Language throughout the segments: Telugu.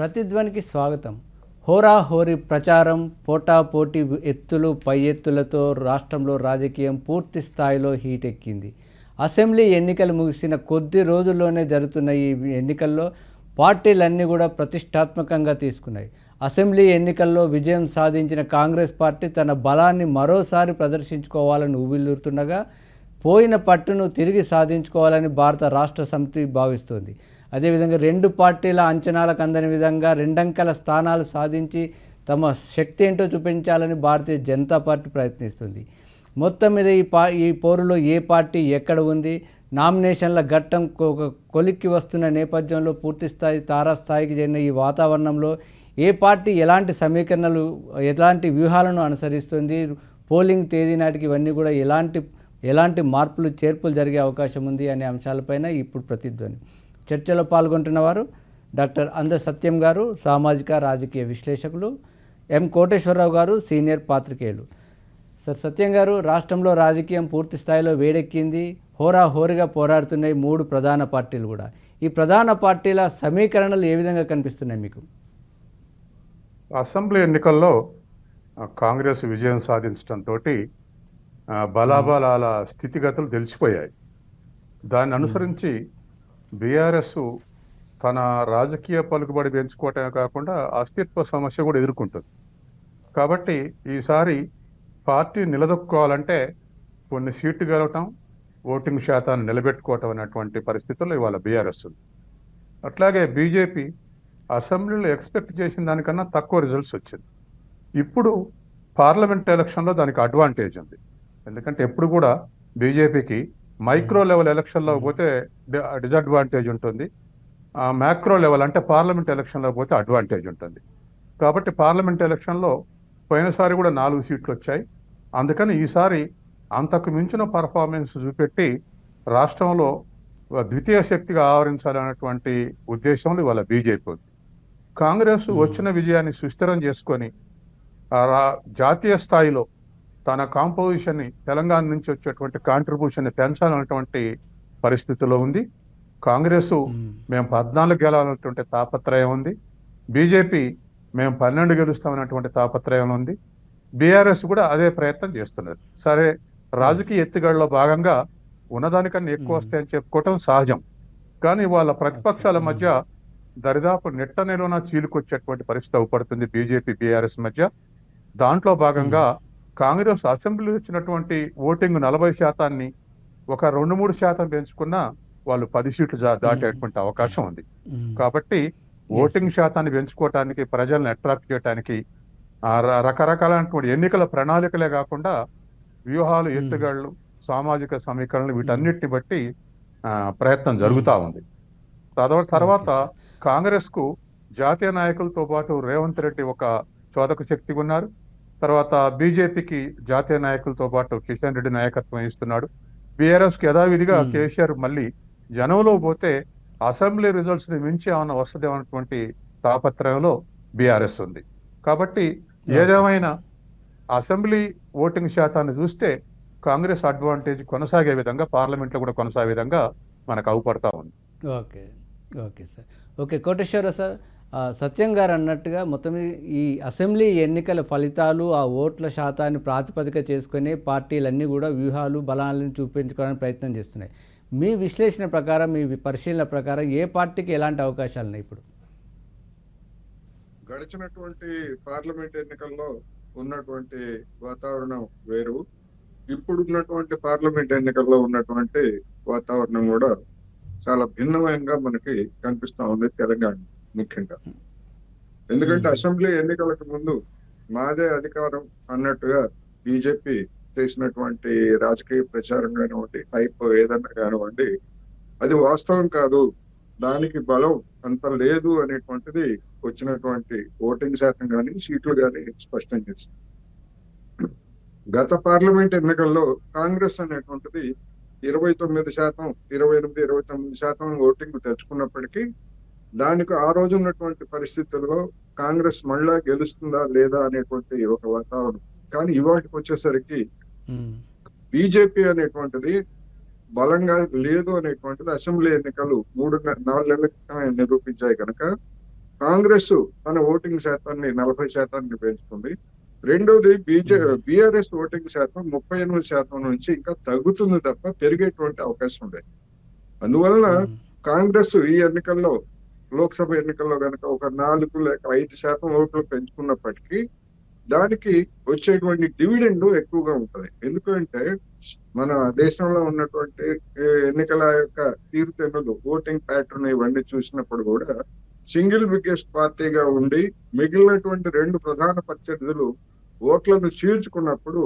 ప్రతిధ్వనికి స్వాగతం. హోరా హోరీ ప్రచారం పోటాపోటీ ఎత్తులు పై ఎత్తులతో రాష్ట్రంలో రాజకీయం పూర్తి స్థాయిలో హీట్ ఎక్కింది. అసెంబ్లీ ఎన్నికలు ముగిసిన కొద్ది రోజుల్లోనే జరుగుతున్న ఈ ఎన్నికల్లో పార్టీలన్నీ కూడా ప్రతిష్టాత్మకంగా తీసుకున్నాయి. అసెంబ్లీ ఎన్నికల్లో విజయం సాధించిన కాంగ్రెస్ పార్టీ తన బలాన్ని మరోసారి ప్రదర్శించుకోవాలని ఊబిల్లుతుండగా పోయిన పట్టును తిరిగి సాధించుకోవాలని భారత రాష్ట్ర సమితి భావిస్తోంది. అదేవిధంగా రెండు పార్టీల అంచనాలకు అందని విధంగా రెండంకెల స్థానాలు సాధించి తమ శక్తి ఏంటో చూపించాలని భారతీయ జనతా పార్టీ ప్రయత్నిస్తుంది. మొత్తం మీద ఈ పా ఈ పోరులో ఏ పార్టీ ఎక్కడ ఉంది? నామినేషన్ల ఘట్టం కొ- కొలిక్కి వస్తున్న నేపథ్యంలో పూర్తిస్థాయి తారాస్థాయికి చెందిన ఈ వాతావరణంలో ఏ పార్టీ ఎలాంటి సమీకరణలు ఎలాంటి వ్యూహాలను అనుసరిస్తుంది? పోలింగ్ తేదీ నాటికి ఇవన్నీ కూడా ఎలాంటి ఎలాంటి మార్పులు చేర్పులు జరిగే అవకాశం ఉంది అనే అంశాలపైన ఇప్పుడు ప్రతిధ్వని. చర్చలో పాల్గొంటున్న వారు డాక్టర్ అంద సత్యం గారు సామాజిక రాజకీయ విశ్లేషకులు ఎం కోటేశ్వరరావు గారు సీనియర్ పాత్రికేయులు. సార్ సత్యం గారు రాష్ట్రంలో రాజకీయం పూర్తి స్థాయిలో వేడెక్కింది. హోరా హోరుగా పోరాడుతున్నాయి మూడు ప్రధాన పార్టీలు కూడా. ఈ ప్రధాన పార్టీల సమీకరణలు ఏ విధంగా కనిపిస్తున్నాయి మీకు? అసెంబ్లీ ఎన్నికల్లో కాంగ్రెస్ విజయం సాధించడంతో బలాబలాల స్థితిగతులు తెలిసిపోయాయి. దాన్ని అనుసరించి బీఆర్ఎస్ తన రాజకీయ పలుకుబడి పెంచుకోవటమే కాకుండా అస్తిత్వ సమస్య కూడా ఎదుర్కొంటుంది. కాబట్టి ఈసారి పార్టీ నిలదొక్కుకోవాలంటే కొన్ని సీట్లు గెలవటం ఓటింగ్ శాతాన్ని నిలబెట్టుకోవటం అనేటువంటి పరిస్థితుల్లో ఇవాళ బీఆర్ఎస్ ఉంది. అట్లాగే బీజేపీ అసెంబ్లీలో ఎక్స్పెక్ట్ చేసిన దానికన్నా తక్కువ రిజల్ట్స్ వచ్చింది. ఇప్పుడు పార్లమెంట్ ఎలక్షన్లో దానికి అడ్వాంటేజ్ ఉంది. ఎందుకంటే ఎప్పుడు కూడా బీజేపీకి మైక్రో లెవెల్ ఎలక్షన్లో పోతే డిసడ్వాంటేజ్ ఉంటుంది. మ్యాక్రో లెవెల్ అంటే పార్లమెంట్ ఎలక్షన్లో పోతే అడ్వాంటేజ్ ఉంటుంది. కాబట్టి పార్లమెంట్ ఎలక్షన్లో పోయినసారి కూడా నాలుగు సీట్లు వచ్చాయి. అందుకని ఈసారి అంతకు మించిన పర్ఫార్మెన్స్ చూపెట్టి రాష్ట్రంలో ద్వితీయ శక్తిగా ఆవరించాలన్నటువంటి ఉద్దేశంలో ఇవాళ బీజేపీ ఉంది. కాంగ్రెస్ వచ్చిన విజయాన్ని సుస్థిరం చేసుకొని జాతీయ స్థాయిలో తన కాంపోజిషన్ని తెలంగాణ నుంచి వచ్చేటువంటి కాంట్రిబ్యూషన్ని పెంచాలన్నటువంటి పరిస్థితిలో ఉంది. కాంగ్రెస్ మేము. పద్నాలుగు గెలాలన్నటువంటి తాపత్రయం ఉంది. బీజేపీ మేము పన్నెండు గెలుస్తామన్నటువంటి తాపత్రయం ఉంది. బీఆర్ఎస్ కూడా అదే ప్రయత్నం చేస్తున్నారు సరే రాజకీయ ఎత్తుగడలో భాగంగా ఉన్నదానికన్నా ఎక్కువ వస్తాయని చెప్పుకోవటం సహజం. కానీ వాళ్ళ ప్రతిపక్షాల మధ్య దరిదాపు నెట్ట నిలువన చీలుకొచ్చేటువంటి పరిస్థితి అవపడుతుంది బీజేపీ బీఆర్ఎస్ మధ్య. దాంట్లో భాగంగా కాంగ్రెస్ అసెంబ్లీ వచ్చినటువంటి ఓటింగ్ నలభై శాతాన్ని ఒక రెండు మూడు శాతం పెంచుకున్నా వాళ్ళు పది సీట్లు దాటేటువంటి అవకాశం ఉంది. కాబట్టి ఓటింగ్ శాతాన్ని పెంచుకోవటానికి ప్రజలను అట్రాక్ట్ చేయడానికి రకరకాలైనటువంటి ఎన్నికల ప్రణాళికలే కాకుండా వ్యూహాలు ఎత్తుగడలు సామాజిక సమీకరణలు వీటన్నిటిని బట్టి ఆ, ప్రయత్నం జరుగుతా ఉంది. తర్వా- తర్వాత కాంగ్రెస్కు జాతీయ నాయకులతో పాటు రేవంత్ రెడ్డి ఒక చోదక శక్తిగా ఉన్నారు. తర్వాత బీజేపీకి జాతీయ నాయకులతో పాటు కిషన్ రెడ్డి నాయకత్వం వహిస్తున్నాడు. బీఆర్ఎస్కి యథావిధిగా. కేసీఆర్ మళ్ళీ జనంలో పోతే అసెంబ్లీ రిజల్ట్స్ని మించి ఏమైనా వస్తుందేమన్నటువంటి తాపత్రయంలో బీఆర్ఎస్ ఉంది. కాబట్టి ఏదేమైనా అసెంబ్లీ ఓటింగ్ శాతాన్ని చూస్తే కాంగ్రెస్ అడ్వాంటేజ్ కొనసాగే విధంగా పార్లమెంట్లో కూడా కొనసాగే విధంగా మనకు అవుపడతా ఉంది. Okay. Okay sir. Okay Koteswara sir Satyam గారు అన్నట్టుగా మొత్తం ఈ- అసెంబ్లీ ఎన్నికల ఫలితాలు ఆ ఓట్ల శాతాన్ని ప్రాతిపదిక చేసుకునే పార్టీలన్నీ కూడా వ్యూహాలు బలాలను చూపించుకోవడానికి ప్రయత్నం చేస్తున్నాయి. మీ విశ్లేషణ ప్రకారం మీ పరిశీలన ప్రకారం ఏ పార్టీకి ఎలాంటి అవకాశాలు ఉన్నాయి ఇప్పుడు? గడిచినటువంటి పార్లమెంట్ ఎన్నికల్లో ఉన్నటువంటి వాతావరణం వేరు. ఇప్పుడు ఉన్నటువంటి పార్లమెంట్ ఎన్నికల్లో ఉన్నటువంటి వాతావరణం కూడా చాలా భిన్నమైనగా మనకి కనిపిస్తా ఉంది తెలంగాణ ముఖ్యంగా. ఎందుకంటే. అసెంబ్లీ ఎన్నికలకు ముందు మాదే అధికారం అన్నట్టుగా బీజేపీ చేసినటువంటి రాజకీయ ప్రచారం కానివ్వండి హైప్ ఏదన్నా కానివ్వండి అది వాస్తవం కాదు. దానికి బలం అంత లేదు అనేటువంటిది వచ్చినటువంటి ఓటింగ్ శాతం కానీ సీట్లు కానీ స్పష్టం చేసింది. గత పార్లమెంట్ ఎన్నికల్లో కాంగ్రెస్ అనేటువంటిది ఇరవై తొమ్మిది శాతం ఇరవై ఎనిమిది ఇరవై తొమ్మిది శాతం ఓటింగ్ తెచ్చుకున్నప్పటికీ దానికి ఆ రోజు ఉన్నటువంటి పరిస్థితుల్లో కాంగ్రెస్ మళ్ళా గెలుస్తుందా లేదా అనేటువంటి ఒక వాతావరణం కానీ ఇవాటికి వచ్చేసరికి. బీజేపీ అనేటువంటిది బలంగా లేదు అనేటువంటిది అసెంబ్లీ ఎన్నికలు మూడు నాలుగు నెలల నిరూపించాయి కనుక కాంగ్రెస్ తన ఓటింగ్ శాతాన్ని నలభై శాతానికి పెంచుకుంది రెండోది బీజే బీఆర్ఎస్ ఓటింగ్ శాతం ముప్పై ఎనిమిది శాతం నుంచి ఇంకా తగ్గుతుంది తప్ప పెరిగేటువంటి అవకాశం లేదు అందువలన. కాంగ్రెస్ ఈ ఎన్నికల్లో లోక్సభ ఎన్నికల్లో కనుక ఒక నాలుగు లేక ఐదు శాతం ఓట్లు పెంచుకున్నప్పటికీ దానికి వచ్చేటువంటి డివిడెండ్ ఎక్కువగా ఉంటుంది. ఎందుకంటే మన దేశంలో ఉన్నటువంటి ఎన్నికల యొక్క తీరుతెన్నులు ఓటింగ్ ప్యాటర్న్ ఇవన్నీ చూసినప్పుడు కూడా సింగిల్ బిగ్గెస్ట్ పార్టీగా ఉండి మిగిలినటువంటి రెండు ప్రధాన ప్రత్యర్థులు ఓట్లను చీల్చుకున్నప్పుడు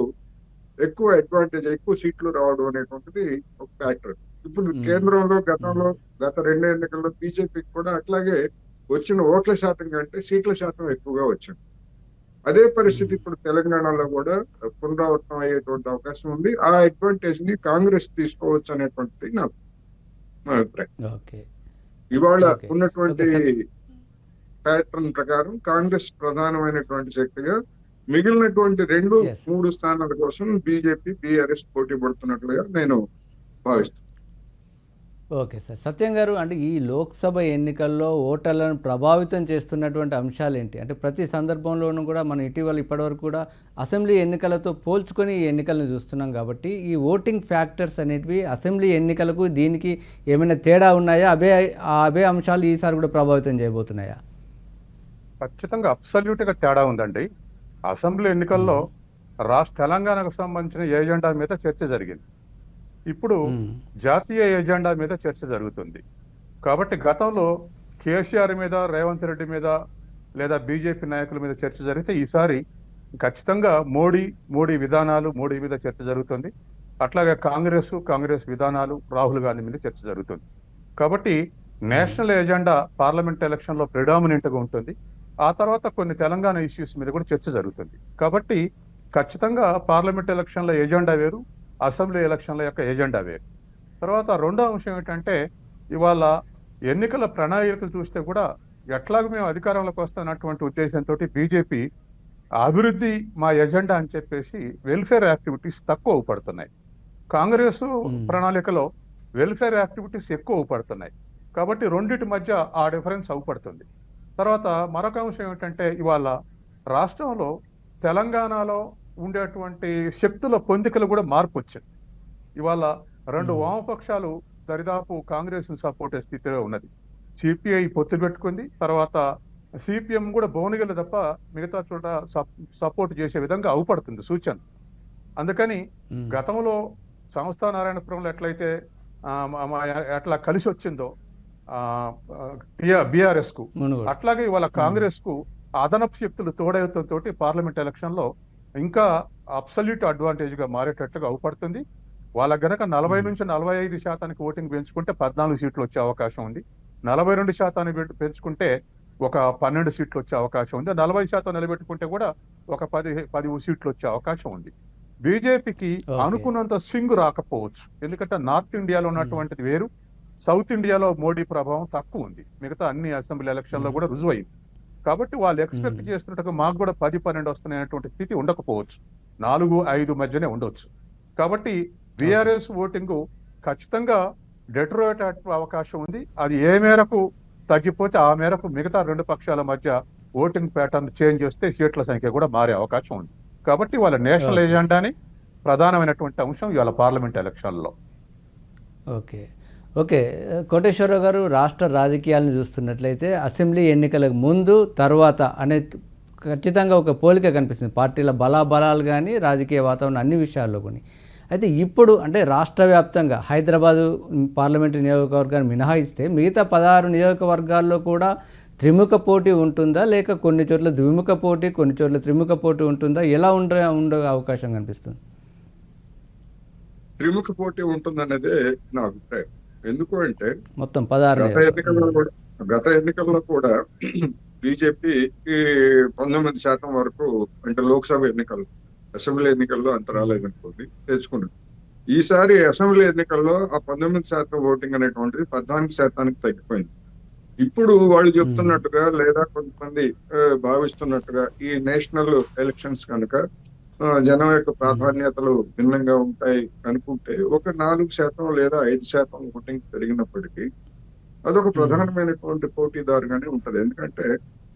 ఎక్కువ అడ్వాంటేజ్ ఎక్కువ సీట్లు రావడం అనేటువంటిది ఒక ఫ్యాక్టర్ ఇప్పుడు. కేంద్రంలో గతంలో గత రెండు ఎన్నికల్లో బీజేపీకి కూడా అట్లాగే వచ్చిన ఓట్ల శాతం కంటే సీట్ల శాతం ఎక్కువగా వచ్చింది. అదే పరిస్థితి. ఇప్పుడు తెలంగాణలో కూడా పునరావృతం అయ్యేటువంటి అవకాశం ఉంది. ఆ అడ్వాంటేజ్ని కాంగ్రెస్ తీసుకోవచ్చు అనేటువంటిది నా అభిప్రాయం. ఓకే. ఇవాళ. ఉన్నటువంటి ప్యాటర్న్ ప్రకారం కాంగ్రెస్ ప్రధానమైనటువంటి శక్తిగా మిగిలినటువంటి రెండు. మూడు స్థానాల కోసం బీజేపీ బీఆర్ఎస్ పోటీ పడుతున్నట్లుగా నేను భావిస్తున్నాను. Okay sir. సత్యం గారు అంటే ఈ లోక్సభ ఎన్నికల్లో ఓటర్లను ప్రభావితం చేస్తున్నటువంటి అంశాలు ఏంటి? అంటే ప్రతి సందర్భంలోనూ కూడా మనం ఇటీవల ఇప్పటివరకు కూడా అసెంబ్లీ ఎన్నికలతో పోల్చుకొని ఈ ఎన్నికలను చూస్తున్నాం కాబట్టి ఈ ఓటింగ్ ఫ్యాక్టర్స్ అనేటివి అసెంబ్లీ ఎన్నికలకు దీనికి ఏమైనా తేడా ఉన్నాయా? అవే అవే అంశాలు ఈసారి కూడా ప్రభావితం చేయబోతున్నాయా? ఖచ్చితంగా అబ్సల్యూట్గా తేడా ఉందండి. అసెంబ్లీ ఎన్నికల్లో రాష్ట్ర తెలంగాణకు సంబంధించిన ఏజెండా మీద చర్చ జరిగింది. ఇప్పుడు. జాతీయ ఎజెండా మీద చర్చ జరుగుతుంది. కాబట్టి గతంలో కేసీఆర్ మీద రేవంత్ రెడ్డి మీద లేదా బీజేపీ నాయకుల మీద చర్చ జరిగితే ఈసారి ఖచ్చితంగా మోడీ మోడీ విధానాలు మోడీ మీద చర్చ జరుగుతుంది. అట్లాగే కాంగ్రెస్ కాంగ్రెస్ విధానాలు రాహుల్ గాంధీ మీద చర్చ జరుగుతుంది. కాబట్టి నేషనల్ ఎజెండా పార్లమెంట్ ఎలక్షన్లో ప్రిడామినెంట్గా ఉంటుంది. ఆ తర్వాత కొన్ని తెలంగాణ ఇష్యూస్ మీద కూడా చర్చ జరుగుతుంది. కాబట్టి ఖచ్చితంగా పార్లమెంట్ ఎలక్షన్ల ఎజెండా వేరు అసెంబ్లీ ఎలక్షన్ల యొక్క ఎజెండా వేరు. తర్వాత రెండో అంశం ఏంటంటే ఇవాళ ఎన్నికల ప్రణాళికలు చూస్తే కూడా ఎట్లాగ మేము అధికారంలోకి వస్తున్నటువంటి ఉద్దేశంతో బీజేపీ అభివృద్ధి మా ఎజెండా అని చెప్పేసి వెల్ఫేర్ యాక్టివిటీస్ తక్కువ పడుతున్నాయి. కాంగ్రెస్. ప్రణాళికలో వెల్ఫేర్ యాక్టివిటీస్ ఎక్కువ పడుతున్నాయి. కాబట్టి రెండిటి మధ్య ఆ డిఫరెన్స్ అవుపడుతుంది. తర్వాత మరొక అంశం ఏమిటంటే ఇవాళ రాష్ట్రంలో తెలంగాణలో ఉండేటువంటి శక్తుల పొందికలు కూడా మార్పు వచ్చింది ఇవాళ రెండు. వామపక్షాలు దరిదాపు కాంగ్రెస్ సపోర్ట్ స్థితిలో ఉన్నది సిపిఐ పొత్తు పెట్టుకుంది తర్వాత సిపిఎం కూడా భువనగిరి తప్ప మిగతా చోట సపోర్ట్ చేసే విధంగా అవుపడుతుంది సూచన అందుకని. గతంలో సంస్థ నారాయణపురంలో ఎట్లయితే ఎట్లా కలిసి వచ్చిందో బిఆర్ఎస్కు అట్లాగే ఇవాళ కాంగ్రెస్కు అదనపు శక్తులు తోడవుతంతో పార్లమెంట్ ఎలక్షన్లో ఇంకా అబ్సల్యూట్ అడ్వాంటేజ్గా మారేటట్టుగా అవుపడుతుంది. వాళ్ళకి గనక నలభై. నుంచి నలభై ఐదు శాతానికి ఓటింగ్ పెంచుకుంటే పద్నాలుగు సీట్లు వచ్చే అవకాశం ఉంది. నలభై రెండు శాతానికి పెంచు- పెంచుకుంటే ఒక పన్నెండు సీట్లు వచ్చే అవకాశం ఉంది. నలభై శాతం నిలబెట్టుకుంటే కూడా ఒక పది పది సీట్లు వచ్చే అవకాశం ఉంది. బీజేపీకి. అనుకున్నంత స్వింగ్ రాకపోవచ్చు. ఎందుకంటే నార్త్ ఇండియాలో ఉన్నటువంటిది వేరు. సౌత్ ఇండియాలో మోడీ ప్రభావం తక్కువ ఉంది. మిగతా అన్ని అసెంబ్లీ ఎలక్షన్లో. కూడా రుజువైంది. కాబట్టి వాళ్ళు ఎక్స్పెక్ట్. చేస్తున్నట్టుగా మాకు కూడా పది పన్నెండు వస్తున్నాయనేటువంటి స్థితి ఉండకపోవచ్చు. నాలుగు ఐదు మధ్యనే ఉండొచ్చు. కాబట్టి బీఆర్ఎస్ ఓటింగ్ ఖచ్చితంగా డెట్రోయేట్ అవకాశం ఉంది. అది ఏ మేరకు తగ్గిపోతే ఆ మేరకు మిగతా రెండు పక్షాల మధ్య ఓటింగ్ ప్యాటర్న్ చేంజ్ చేస్తే సీట్ల సంఖ్య కూడా మారే అవకాశం ఉంది. కాబట్టి వాళ్ళ నేషనల్. ఎజెండాని ప్రధానమైనటువంటి అంశం ఇవాళ పార్లమెంట్ ఎలక్షన్లో. ఓకే. ఓకే కోటేశ్వరరావు గారు రాష్ట్ర రాజకీయాలను చూస్తున్నట్లయితే అసెంబ్లీ ఎన్నికలకు ముందు తర్వాత అనే ఖచ్చితంగా ఒక పోలిక కనిపిస్తుంది. పార్టీల బలాబలాలు కానీ రాజకీయ వాతావరణం అన్ని విషయాల్లో కొన్ని అయితే ఇప్పుడు అంటే రాష్ట్ర వ్యాప్తంగా హైదరాబాదు పార్లమెంటు నియోజకవర్గాన్ని మినహాయిస్తే మిగతా పదహారు నియోజకవర్గాల్లో కూడా త్రిముఖ పోటీ ఉంటుందా? లేక కొన్ని చోట్ల ద్విముఖ పోటీ కొన్ని చోట్ల త్రిముఖ పోటీ ఉంటుందా? ఎలా ఉండే ఉండే అవకాశం కనిపిస్తుంది? త్రిముఖ పోటీ ఉంటుందనేదే నా అభిప్రాయం. ఎందుకు అంటే మొత్తం పదహారు గత. ఎన్నికల్లో కూడా గత ఎన్నికల్లో కూడా బీజేపీ పంతొమ్మిది శాతం వరకు అంటే లోక్సభ ఎన్నికల్లో అసెంబ్లీ ఎన్నికల్లో అంత రాలేదనుకోండి తెచ్చుకున్నది ఈసారి అసెంబ్లీ ఎన్నికల్లో ఆ పంతొమ్మిది శాతం ఓటింగ్ అనేటువంటిది పద్నాలుగు శాతానికి తగ్గిపోయింది. ఇప్పుడు వాళ్ళు చెప్తున్నట్టుగా లేదా కొంతమంది భావిస్తున్నట్టుగా ఈ నేషనల్ ఎలక్షన్స్ కనుక జనం యొక్క ప్రాధాన్యతలు భిన్నంగా ఉంటాయి అనుకుంటే ఒక నాలుగు శాతం లేదా ఐదు శాతం ఓటింగ్ పెరిగినప్పటికీ అదొక ప్రధానమైనటువంటి పోటీదారుగానే ఉంటది. ఎందుకంటే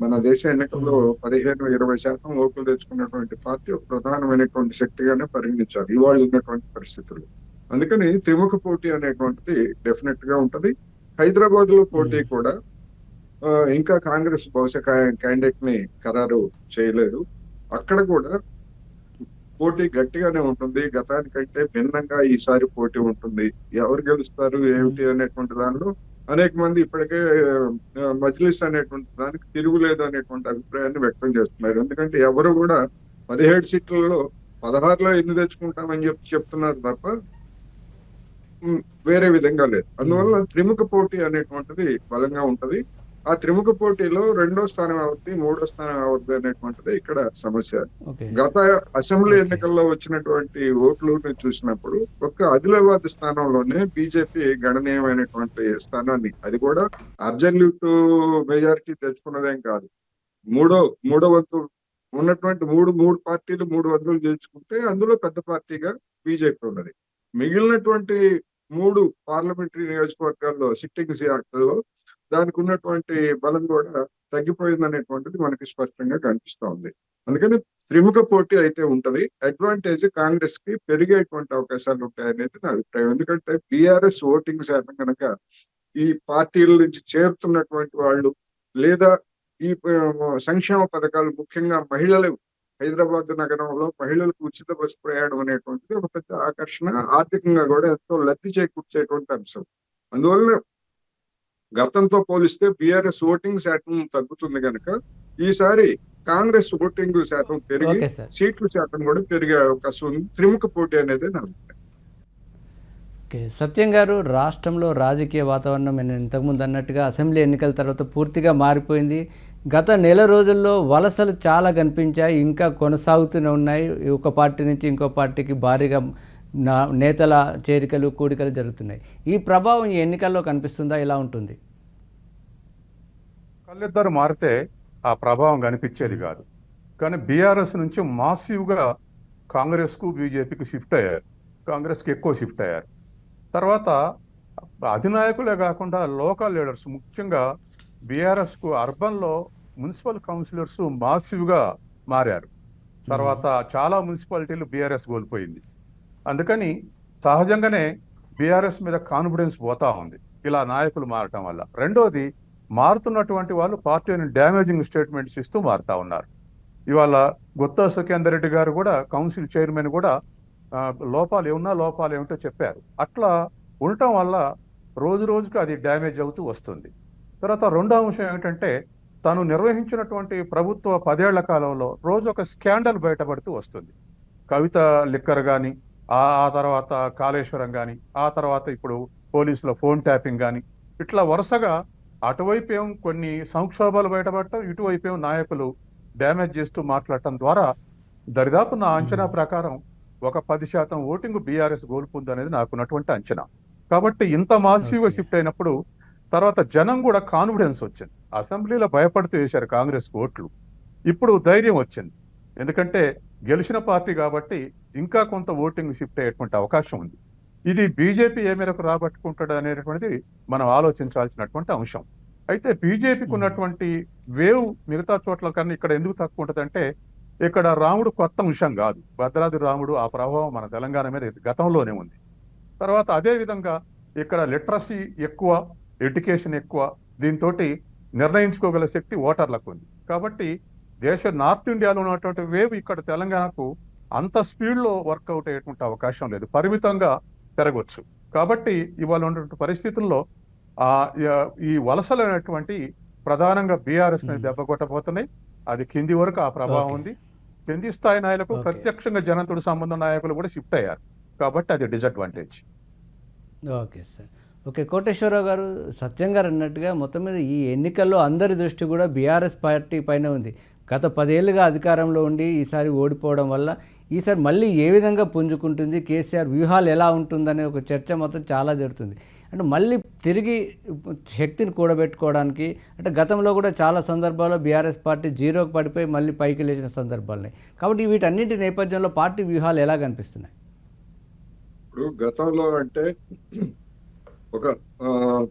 మన దేశ ఎన్నికల్లో పదిహేను ఇరవై శాతం ఓట్లు తెచ్చుకున్నటువంటి పార్టీ ఒక ప్రధానమైనటువంటి శక్తిగానే పరిగణించారు ఇవాళ ఉన్నటువంటి పరిస్థితులు అందుకని త్రిముఖ పోటీ అనేటువంటిది డెఫినెట్గా ఉంటది. హైదరాబాద్లో పోటీ కూడా ఇంకా కాంగ్రెస్ బహుశా క్యాండిడేట్ని ఖరారు చేయలేదు. అక్కడ కూడా పోటీ గట్టిగానే ఉంటుంది. గతానికంటే భిన్నంగా ఈసారి పోటీ ఉంటుంది. ఎవరు గెలుస్తారు ఏమిటి అనేటువంటి దానిలో అనేక మంది ఇప్పటికే మజ్లిస్ అనేటువంటి దానికి తిరుగులేదు అనేటువంటి అభిప్రాయాన్ని వ్యక్తం చేస్తున్నారు. ఎందుకంటే ఎవరు కూడా పదిహేడు సీట్లలో పదహారులో ఎన్ని తెచ్చుకుంటామని చెప్పి చెప్తున్నారు తప్ప వేరే విధంగా లేదు. అందువల్ల త్రిముఖ పోటీ అనేటువంటిది బలంగా ఉంటది. ఆ త్రిముఖ పోటీలో రెండో స్థానం అవుద్ది మూడో స్థానం అవుద్ది అనేటువంటిది ఇక్కడ సమస్య. గత అసెంబ్లీ. ఎన్నికల్లో వచ్చినటువంటి ఓట్లు చూసినప్పుడు ఒక్క ఆదిలాబాద్ స్థానంలోనే బీజేపీ గణనీయమైనటువంటి స్థానాన్ని అది కూడా అబ్జల్యూట్ మెజారిటీ తెచ్చుకున్నదేం కాదు. మూడో మూడో వంతు ఉన్నటువంటి మూడు మూడు పార్టీలు మూడు వంతులు గెలుచుకుంటే అందులో పెద్ద పార్టీగా బీజేపీ ఉన్నది. మిగిలినటువంటి మూడు పార్లమెంటరీ నియోజకవర్గాల్లో సిట్టింగ్ సీట్లో దానికి ఉన్నటువంటి బలం కూడా తగ్గిపోయింది అనేటువంటిది మనకి స్పష్టంగా కనిపిస్తూ ఉంది. అందుకని త్రిముఖ పోటీ అయితే ఉంటది. అడ్వాంటేజ్ కాంగ్రెస్కి పెరిగేటువంటి అవకాశాలు ఉంటాయనేది నా అభిప్రాయం. ఎందుకంటే బీఆర్ఎస్ ఓటింగ్ శాతం కనుక ఈ పార్టీల నుంచి చేరుతున్నటువంటి వాళ్ళు లేదా ఈ సంక్షేమ పథకాలు ముఖ్యంగా మహిళలు హైదరాబాద్ నగరంలో మహిళలకు ఉచిత బస్సు ప్రయాణం అనేటువంటిది ఒక పెద్ద ఆకర్షణ ఆర్థికంగా కూడా ఎంతో లబ్ధి చేకూర్చేటువంటి అంశం. అందువల్ల గతంతో పోలిస్తే బీఆర్ఎస్ ఓటింగ్ శాతం తగ్గుతుంది కనుక ఈసారి కాంగ్రెస్ ఓటింగ్ శాతం పెరిగి సీట్ల శాతం కూడా పెరిగే అవకాశం ఉంది. త్రిముఖ పోటీ అనేది నా. ఓకే. సత్యం గారు రాష్ట్రంలో రాజకీయ వాతావరణం నేను ఇంతకుముందు అన్నట్టుగా అసెంబ్లీ ఎన్నికల తర్వాత పూర్తిగా మారిపోయింది. గత నెల రోజుల్లో వలసలు చాలా కనిపించాయి ఇంకా కొనసాగుతూనే ఉన్నాయి. ఒక పార్టీ నుంచి ఇంకో పార్టీకి భారీగా నా నేతల చేరికలు కూడికలు జరుగుతున్నాయి. ఈ ప్రభావం ఈ ఎన్నికల్లో కనిపిస్తుందా? ఇలా ఉంటుంది? కళ్ళిద్దరు మారితే ఆ ప్రభావం కనిపించేది కాదు. కానీ బీఆర్ఎస్ నుంచి మాసివ్గా కాంగ్రెస్కు బీజేపీకి షిఫ్ట్ అయ్యారు. కాంగ్రెస్కి ఎక్కువ షిఫ్ట్ అయ్యారు. తర్వాత అధినాయకులే కాకుండా లోకల్ లీడర్స్ ముఖ్యంగా బీఆర్ఎస్కు అర్బన్లో మున్సిపల్ కౌన్సిలర్స్ మాసివ్గా మారారు. తర్వాత చాలా మున్సిపాలిటీలు బీఆర్ఎస్ కోల్పోయింది. అందుకని సహజంగానే బీఆర్ఎస్ మీద కాన్ఫిడెన్స్ పోతా ఉంది. ఇలా నాయకులు మారటం వల్ల. రెండోది మారుతున్నటువంటి వాళ్ళు పార్టీని డ్యామేజింగ్ స్టేట్మెంట్స్ ఇస్తూ మారుతా ఉన్నారు. ఇవాళ గుత్తా సుఖేందర్ రెడ్డి గారు కూడా కౌన్సిల్ చైర్మన్ కూడా లోపాలు ఏమున్నా లోపాలు ఏమిటో చెప్పారు. అట్లా ఉండటం వల్ల రోజు రోజుకు అది డ్యామేజ్ అవుతూ వస్తుంది. తర్వాత రెండో అంశం ఏమిటంటే తను నిర్వహించినటువంటి ప్రభుత్వ పదేళ్ళ కాలంలో రోజు ఒక స్కాండల్ బయటపడుతూ వస్తుంది. కవిత లిక్కర్ కానీ ఆ తర్వాత కాళేశ్వరం కానీ ఆ తర్వాత ఇప్పుడు పోలీసుల ఫోన్ ట్యాపింగ్ కానీ ఇట్లా వరుసగా అటువైపు ఏం కొన్ని సంక్షోభాలు బయటపడటం ఇటువైపు ఏం నాయకులు డ్యామేజ్ చేస్తూ మాట్లాడటం ద్వారా దరిదాపు నా అంచనా ప్రకారం ఒక పది శాతం ఓటింగ్ బీఆర్ఎస్ కోల్పోంది అనేది నాకున్నటువంటి అంచనా. కాబట్టి ఇంత మాసివ్గా. షిఫ్ట్ అయినప్పుడు తర్వాత జనం కూడా కాన్ఫిడెన్స్ వచ్చింది. అసెంబ్లీలో భయపడుతూ వేశారు కాంగ్రెస్ ఓట్లు. ఇప్పుడు ధైర్యం వచ్చింది. ఎందుకంటే గెలిచిన పార్టీ కాబట్టి ఇంకా కొంత ఓటింగ్ షిఫ్ట్ అయ్యేటువంటి అవకాశం ఉంది. ఇది బీజేపీ ఏ మేరకు రాబట్టుకుంటాడు అనేటువంటిది మనం ఆలోచించాల్సినటువంటి అంశం. అయితే బీజేపీకి ఉన్నటువంటి వేవ్ మిగతా చోట్ల కన్నా ఇక్కడ ఎందుకు తక్కువ ఉంటుందంటే ఇక్కడ రాముడు కొత్త అంశం కాదు. భద్రాద్రి రాముడు ఆ ప్రభావం మన తెలంగాణ మీద గతంలోనే ఉంది. తర్వాత అదే విధంగా ఇక్కడ లిటరసీ ఎక్కువ ఎడ్యుకేషన్ ఎక్కువ దీంతో నిర్ణయించుకోగల శక్తి ఓటర్లకు ఉంది. కాబట్టి దేశ నార్త్ ఇండియాలో ఉన్నటువంటి వేవ్ ఇక్కడ తెలంగాణకు అంత స్పీడ్లో వర్కౌట్ అయ్యేటువంటి అవకాశం లేదు. పరిమితంగా పెరగవచ్చు కాబట్టి ఇవాళ ఉన్నటువంటి పరిస్థితుల్లో ఆ ఈ వలసలు అనేటువంటి ప్రధానంగా బీఆర్ఎస్. దెబ్బ కొట్టబోతున్నాయి. అది కింది వరకు ఆ ప్రభావం. ఉంది. కింది స్థాయి Okay. ప్రత్యక్షంగా జనంతుడి సంబంధం నాయకులు కూడా షిఫ్ట్ అయ్యారు. కాబట్టి అది disadvantage. Okay sir. Okay Koteswara Rao గారు సత్యం గారు అన్నట్టుగా మొత్తం మీద ఈ ఎన్నికల్లో అందరి దృష్టి కూడా బీఆర్ఎస్ పార్టీ పైన ఉంది. గత పదేళ్ళుగా అధికారంలో ఉండి ఈసారి ఓడిపోవడం వల్ల ఈసారి మళ్ళీ ఏ విధంగా పుంజుకుంటుంది కేసీఆర్ వ్యూహాలు ఎలా ఉంటుందనే ఒక చర్చ మొత్తం చాలా జరుగుతుంది. అంటే మళ్ళీ తిరిగి శక్తిని కూడబెట్టుకోవడానికి అంటే గతంలో కూడా చాలా సందర్భాల్లో బీఆర్ఎస్ పార్టీ జీరోకి పడిపోయి మళ్ళీ పైకి లేచిన సందర్భాలున్నాయి కాబట్టి వీటన్నింటి నేపథ్యంలో పార్టీ వ్యూహాలు ఎలా కనిపిస్తున్నాయి? ఇప్పుడు గతంలో అంటే ఒక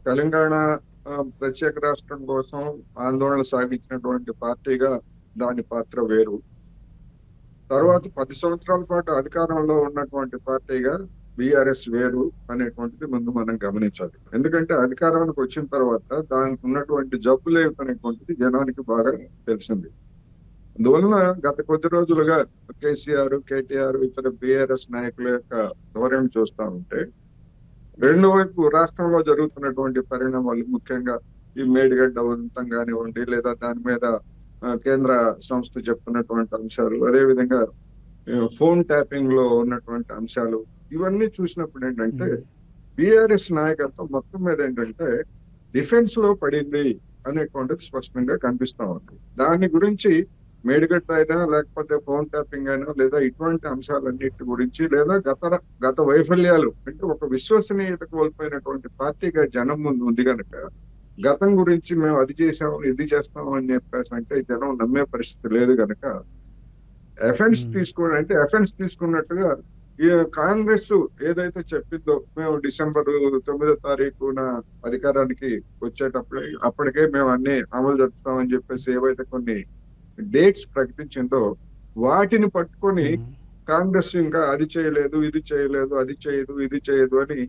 తెలంగాణ ప్రత్యేక రాష్ట్రం కోసం ఆందోళన సాగించినటువంటి పార్టీగా దాని పాత్ర వేరు. తర్వాత పది సంవత్సరాల పాటు అధికారంలో ఉన్నటువంటి పార్టీగా బీఆర్ఎస్ వేరు అనేటువంటిది ముందు మనం గమనించాలి. ఎందుకంటే అధికారానికి వచ్చిన తర్వాత దానికి ఉన్నటువంటి జబ్బులు ఏమిటనేటువంటిది జనానికి బాగా తెలిసింది. అందువలన గత కొద్ది రోజులుగా కేసీఆర్ కేటీఆర్ ఇతర బీఆర్ఎస్ నాయకుల యొక్క ధోరణి చూస్తా ఉంటే రెండో వైపు రాష్ట్రంలో జరుగుతున్నటువంటి పరిణామాలు ముఖ్యంగా ఈ మేడిగడ్డ ఉదంతం కానివ్వండి లేదా దాని మీద కేంద్ర సంస్థ చెప్తున్నటువంటి అంశాలు. అదే విధంగా ఫోన్ ట్యాపింగ్లో ఉన్నటువంటి అంశాలు ఇవన్నీ చూసినప్పుడు ఏంటంటే బీఆర్ఎస్ నాయకత్వం మొత్తం మీద ఏంటంటే డిఫెన్స్లో పడింది అనేటువంటిది స్పష్టంగా కనిపిస్తా ఉంది. దాని గురించి మేడిగడ్డ అయినా లేకపోతే ఫోన్ ట్యాపింగ్ అయినా లేదా ఇటువంటి అంశాలన్నిటి గురించి లేదా గత గత వైఫల్యాలు అంటే ఒక విశ్వసనీయత కోల్పోయినటువంటి పార్టీగా జనం ముందు ఉంది కనుక గతం గురించి మేము అది చేసాము ఇది చేస్తాము అని చెప్పేసి అంటే జనం నమ్మే పరిస్థితి లేదు కనుక ఎఫెన్స్. తీసుకోవడం అంటే ఎఫెన్స్ తీసుకున్నట్టుగా ఈ కాంగ్రెస్ ఏదైతే చెప్పిందో మేము డిసెంబర్ తొమ్మిదో తారీఖున అధికారానికి వచ్చేటప్పుడే అప్పటికే మేము అన్ని అమలు జరుపుతామని చెప్పేసి ఏవైతే కొన్ని డేట్స్ ప్రకటించిందో వాటిని పట్టుకొని కాంగ్రెస్ ఇంకా అది చేయలేదు ఇది చేయలేదు అది చేయదు ఇది చేయదు అని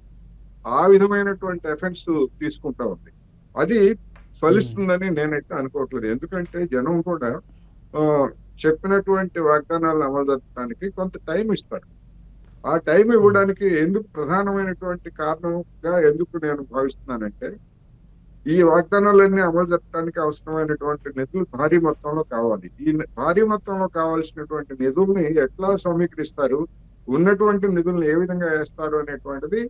ఆ విధమైనటువంటి ఎఫెన్స్ తీసుకుంటా ఉంది అది ఫలిస్తుందని నేనైతే అనుకోవట్లేదు. ఎందుకంటే జనం కూడా చెప్పినటువంటి వాగ్దానాలను అమలు జరపడానికి కొంత టైం ఇస్తారు. ఆ టైం ఇవ్వడానికి ఎందుకు ప్రధానమైనటువంటి కారణంగా ఎందుకు నేను భావిస్తున్నానంటే ఈ వాగ్దానాలన్నీ అమలు జరపడానికి అవసరమైనటువంటి నిధులు భారీ మొత్తంలో కావాలి. ఈ భారీ మొత్తంలో కావాల్సినటువంటి నిధుల్ని ఎట్లా సమీకరిస్తారు? ఉన్నటువంటి నిధులను ఏ విధంగా వేస్తారు అనేటువంటిది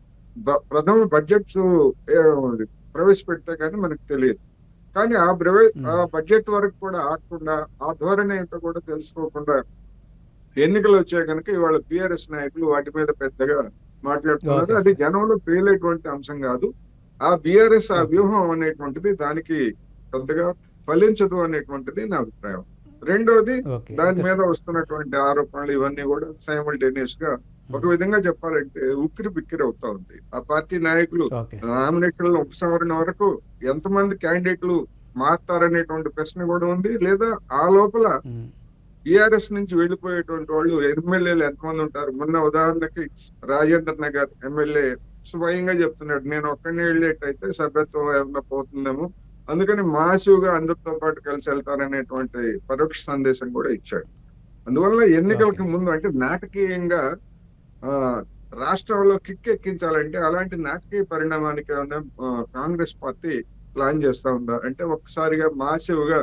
ప్రథమ బడ్జెట్స్ ప్రవేశపెడితే కానీ మనకు తెలియదు. కానీ ఆ ప్రవే ఆ బడ్జెట్ వరకు కూడా ఆగకుండా ఆ ధోరణి ఏంటో కూడా తెలుసుకోకుండా ఎన్నికలు వచ్చాయి కనుక ఇవాళ బిఆర్ఎస్ నాయకులు వాటి మీద పెద్దగా మాట్లాడుతున్నారు. అది. జనంలో పేలేటువంటి అంశం కాదు. ఆ బిఆర్ఎస్ ఆ. వ్యూహం అనేటువంటిది దానికి పెద్దగా ఫలించదు అనేటువంటిది నా అభిప్రాయం. రెండోది దాని మీద వస్తున్నటువంటి ఆరోపణలు ఇవన్నీ కూడా సైమల్టేనియస్గా ఒక విధంగా చెప్పాలంటే ఉక్కిరి బిక్కిరి అవుతా ఉంది. ఆ పార్టీ నాయకులు నామినేషన్ల ఉపసంహరణ వరకు ఎంతమంది క్యాండిడేట్లు మారుతారనేటువంటి ప్రశ్న కూడా ఉంది. లేదా ఆ లోపల. టిఆర్ఎస్ నుంచి వెళ్ళిపోయేటువంటి వాళ్ళు ఎమ్మెల్యేలు ఎంతమంది ఉంటారు? మొన్న ఉదాహరణకి రాజేంద్ర నగర్ ఎమ్మెల్యే స్వయంగా చెప్తున్నాడు నేను ఒక్కనే వెళ్ళేటైతే సభ్యత్వం ఏమన్నా పోతుందేమో. అందుకని మాసివ్గా అందరితో పాటు కలిసి వెళ్తారనేటువంటి పరోక్ష సందేశం కూడా ఇచ్చాడు. అందువల్ల ఎన్నికలకు. ముందు అంటే నాటకీయంగా రాష్ట్రంలో కిక్ ఎక్కించాలంటే అలాంటి నాటకీయ పరిణామానికి కాంగ్రెస్ పార్టీ ప్లాన్ చేస్తా ఉందా అంటే ఒక్కసారిగా మాసివ్గా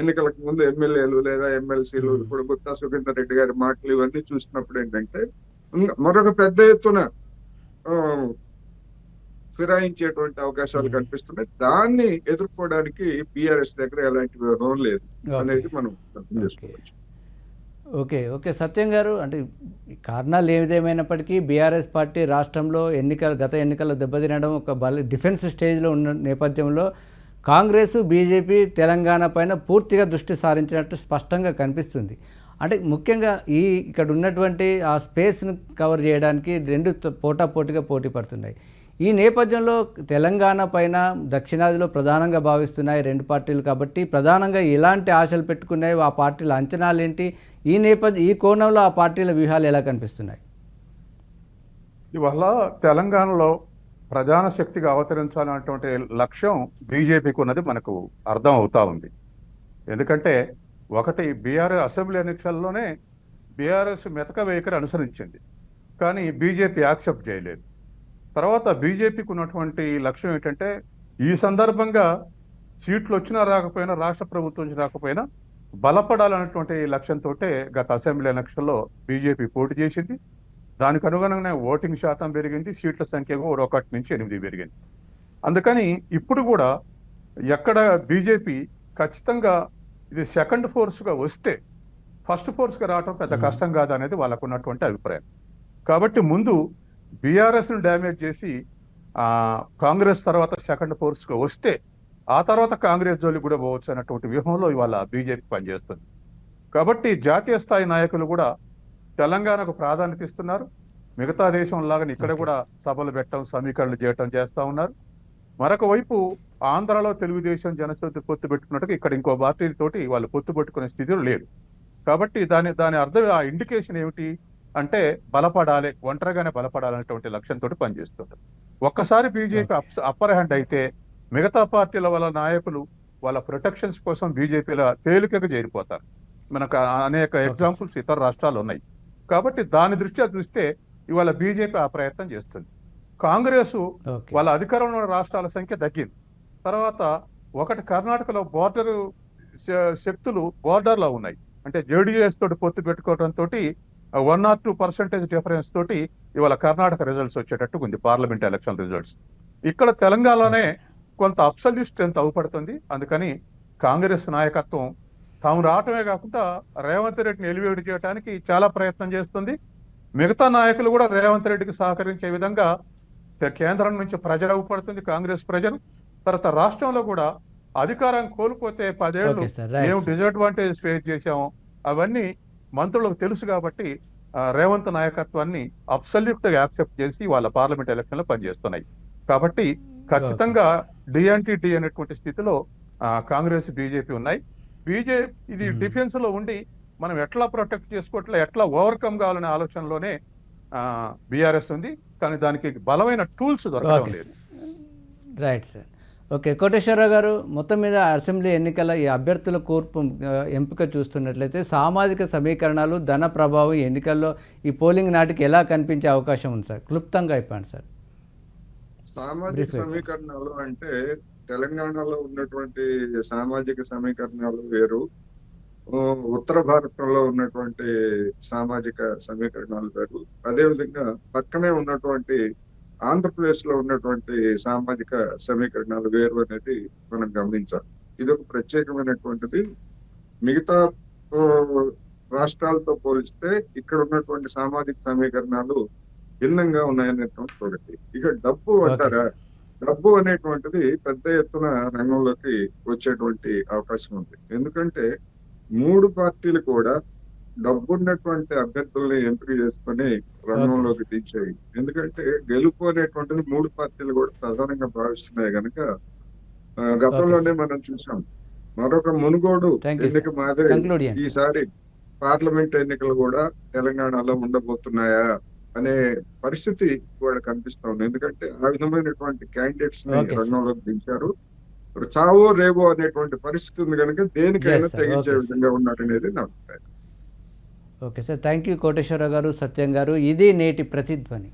ఎన్నికలకు ముందు ఎమ్మెల్యేలు లేదా ఎమ్మెల్సీలు. ఇప్పుడు గుత్తా సుఖేందర్ రెడ్డి గారి మాటలు ఇవన్నీ చూసినప్పుడు ఏంటంటే మరొక పెద్ద ఎత్తున ఫిరాయించేటువంటి అవకాశాలు. కనిపిస్తున్నాయి దాన్ని ఎదుర్కోవడానికి బిఆర్ఎస్ దగ్గర ఎలాంటి వ్యూహం లేదు. అనేది మనం అర్థం. చేసుకోవచ్చు ఓకే ఓకే. సత్యం గారు అంటే కారణాలు ఏదేమైనప్పటికీ బీఆర్ఎస్ పార్టీ రాష్ట్రంలో ఎన్నికలు గత ఎన్నికల్లో దెబ్బతినడం ఒక బల డిఫెన్స్ స్టేజ్లో ఉన్న నేపథ్యంలో కాంగ్రెస్ బీజేపీ తెలంగాణ పైన పూర్తిగా దృష్టి సారించినట్టు స్పష్టంగా కనిపిస్తుంది. అంటే ముఖ్యంగా ఈ ఇక్కడ ఉన్నటువంటి ఆ స్పేస్ను కవర్ చేయడానికి రెండు పోటాపోటీగా పోటీ పడుతున్నాయి. ఈ నేపథ్యంలో తెలంగాణ పైన దక్షిణాదిలో ప్రధానంగా భావిస్తున్నాయి రెండు పార్టీలు కాబట్టి ప్రధానంగా ఎలాంటి ఆశలు పెట్టుకున్నాయి ఆ పార్టీల అంచనాలు ఏంటి ఈ నేపథ్య ఈ కోణంలో ఆ పార్టీల వ్యూహాలు ఎలా కనిపిస్తున్నాయి? ఇవాళ తెలంగాణలో ప్రధాన శక్తిగా అవతరించాలన్నటువంటి లక్ష్యం బీజేపీకి ఉన్నది మనకు అర్థం అవుతా ఉంది. ఎందుకంటే ఒకటి బీఆర్ఎస్ అసెంబ్లీ ఎన్నికల్లోనే బీఆర్ఎస్ మెతక వైఖరి అనుసరించింది. కానీ బీజేపీ యాక్సెప్ట్ చేయలేదు. తర్వాత బీజేపీకి ఉన్నటువంటి లక్ష్యం ఏంటంటే ఈ సందర్భంగా సీట్లు వచ్చినా రాకపోయినా రాష్ట్ర ప్రభుత్వం నుంచి రాకపోయినా బలపడాలన్నటువంటి లక్ష్యంతో గత అసెంబ్లీ ఎలక్షన్లో బీజేపీ పోటీ చేసింది. దానికి అనుగుణంగానే ఓటింగ్ శాతం పెరిగింది సీట్ల సంఖ్య కూడా ఒకటి నుంచి ఎనిమిది పెరిగింది. అందుకని ఇప్పుడు కూడా ఎక్కడ బీజేపీ ఖచ్చితంగా ఇది సెకండ్ ఫోర్స్గా వస్తే ఫస్ట్ ఫోర్స్గా రావడం పెద్ద. కష్టం కాదు అనేది వాళ్ళకు ఉన్నటువంటి అభిప్రాయం. కాబట్టి ముందు బీఆర్ఎస్ను డ్యామేజ్ చేసి కాంగ్రెస్ తర్వాత సెకండ్ ఫోర్స్గా వస్తే ఆ తర్వాత కాంగ్రెస్ జోలికి కూడా పోవచ్చు అన్నటువంటి వ్యూహంలో ఇవాళ బీజేపీ పనిచేస్తుంది. కాబట్టి జాతీయ స్థాయి నాయకులు కూడా తెలంగాణకు ప్రాధాన్యత ఇస్తున్నారు. మిగతా దేశం లాగా ఇక్కడ. కూడా సభలు పెట్టడం సమీకరణలు చేయటం చేస్తా ఉన్నారు. మరొక వైపు ఆంధ్రాలో తెలుగుదేశం జనశక్తి పొత్తు పెట్టుకున్నట్టుగా ఇక్కడ ఇంకో పార్టీలతోటి వాళ్ళు పొత్తు పెట్టుకునే స్థితిలో లేదు కాబట్టి దాని దాని అర్థం ఆ ఇండికేషన్ ఏమిటి అంటే బలపడాలి ఒంటరిగానే బలపడాలనేటువంటి లక్ష్యంతో పనిచేస్తుంటారు ఒక్కసారి బీజేపీ అప్పర్ హ్యాండ్ అయితే మిగతా పార్టీల వాళ్ళ నాయకులు వాళ్ళ ప్రొటెక్షన్స్ కోసం బీజేపీలో తేలికగా చేరిపోతారు. మనకు అనేక ఎగ్జాంపుల్స్ ఇతర రాష్ట్రాలు ఉన్నాయి. కాబట్టి దాని దృష్ట్యా చూస్తే ఇవాళ బీజేపీ ఆ ప్రయత్నం చేస్తుంది. కాంగ్రెస్ వాళ్ళ అధికారంలో ఉన్న రాష్ట్రాల సంఖ్య తగ్గింది. తర్వాత ఒకటి కర్ణాటకలో బోర్డర్ శక్తులు border లో ఉన్నాయి. అంటే జేడీఎస్ తోటి పొత్తు పెట్టుకోవడం తోటి one or two percentage difference తోటి ఇవాళ కర్ణాటక రిజల్ట్స్ వచ్చేటట్టు ఉంది పార్లమెంట్ ఎలక్షన్ రిజల్ట్స్. ఇక్కడ తెలంగాణలోనే కొంత అబ్సల్యూట్ స్ట్రెంత్ అవుపడుతుంది? అందుకని కాంగ్రెస్ నాయకత్వం తాము రావటమే కాకుండా రేవంత్ రెడ్డిని ఎలివేట్ చేయడానికి చాలా ప్రయత్నం చేస్తుంది. మిగతా నాయకులు కూడా రేవంత్ రెడ్డికి సహకరించే విధంగా కేంద్రం నుంచి ప్రజలు అవుపడుతుంది కాంగ్రెస్ ప్రజలు. తర్వాత రాష్ట్రంలో కూడా అధికారం కోల్పోతే పదేళ్ళు సార్. డిసడ్వాంటేజ్ ఫేస్ చేశామో. అవన్నీ మంత్రులకు తెలుసు కాబట్టి రేవంత్ నాయకత్వాన్ని అబ్సల్యూట్గా యాక్సెప్ట్ చేసి వాళ్ళ పార్లమెంట్ ఎలక్షన్లో పనిచేస్తున్నాయి. కాబట్టి ఖచ్చితంగా డిఎన్టీ డి అనేటువంటి స్థితిలో కాంగ్రెస్ బీజేపీ ఉన్నాయి. బీజేపీ ఇది. డిఫెన్స్లో ఉండి మనం ఎట్లా ప్రొటెక్ట్ చేసుకోవట్లే ఎట్లా ఓవర్కమ్ కావాలనే ఆలోచనలోనే బీఆర్ఎస్ ఉంది. కానీ దానికి బలమైన టూల్స్ దొరకడం లేదు. Right sir. ఓకే కోటేశ్వరరావు గారు మొత్తం మీద అసెంబ్లీ ఎన్నికల ఈ అభ్యర్థుల కూర్పు ఎంపిక చూస్తున్నట్లయితే సామాజిక సమీకరణాలు ధన ప్రభావం ఎన్నికల్లో ఈ పోలింగ్ నాటికి ఎలా కనిపించే అవకాశం ఉంది సార్? క్లుప్తంగా అయిపోయింది సార్. సామాజిక. సమీకరణాలు అంటే తెలంగాణలో ఉన్నటువంటి సామాజిక సమీకరణాలు వేరు. ఉత్తర భారతంలో ఉన్నటువంటి సామాజిక సమీకరణాలు వేరు. అదేవిధంగా పక్కనే ఉన్నటువంటి ఆంధ్రప్రదేశ్లో ఉన్నటువంటి సామాజిక సమీకరణాలు వేరు అనేది మనం గమనించాలి. ఇది ఒక ప్రత్యేకమైనటువంటిది. మిగతా రాష్ట్రాలతో పోలిస్తే ఇక్కడ ఉన్నటువంటి సామాజిక సమీకరణాలు భిన్నంగా ఉన్నాయనేటువంటి ఒకటి. ఇక డబ్బు అంటారా? డబ్బు అనేటువంటిది పెద్ద ఎత్తున రంగంలోకి వచ్చేటువంటి అవకాశం ఉంది. ఎందుకంటే మూడు పార్టీలు కూడా డబ్బు ఉన్నటువంటి అభ్యర్థుల్ని ఎంపిక చేసుకొని రంగంలోకి దించాయి. ఎందుకంటే గెలుపు అనేటువంటిది మూడు పార్టీలు కూడా ప్రధానంగా భావిస్తున్నాయి కనుక ఆ, గతంలోనే మనం చూసాం. మరొక మునుగోడు. ఎన్నిక మాదిరి ఈసారి పార్లమెంట్ ఎన్నికలు కూడా తెలంగాణలో ఉండబోతున్నాయా? అనే పరిస్థితి కూడా కనిపిస్తా ఉంది ఎందుకంటే ఆ విధమైనటువంటి క్యాండిడేట్స్ని. రంగంలోకి దించారు చావో రేవో అనేటువంటి పరిస్థితి ఉంది కనుక దేనికైనా. తెగించే. విధంగా ఉన్నారనేది నా అభిప్రాయం okay sir thank you Koteswara Rao గారు సత్యం గారు ఇది నేటి ప్రతిధ్వని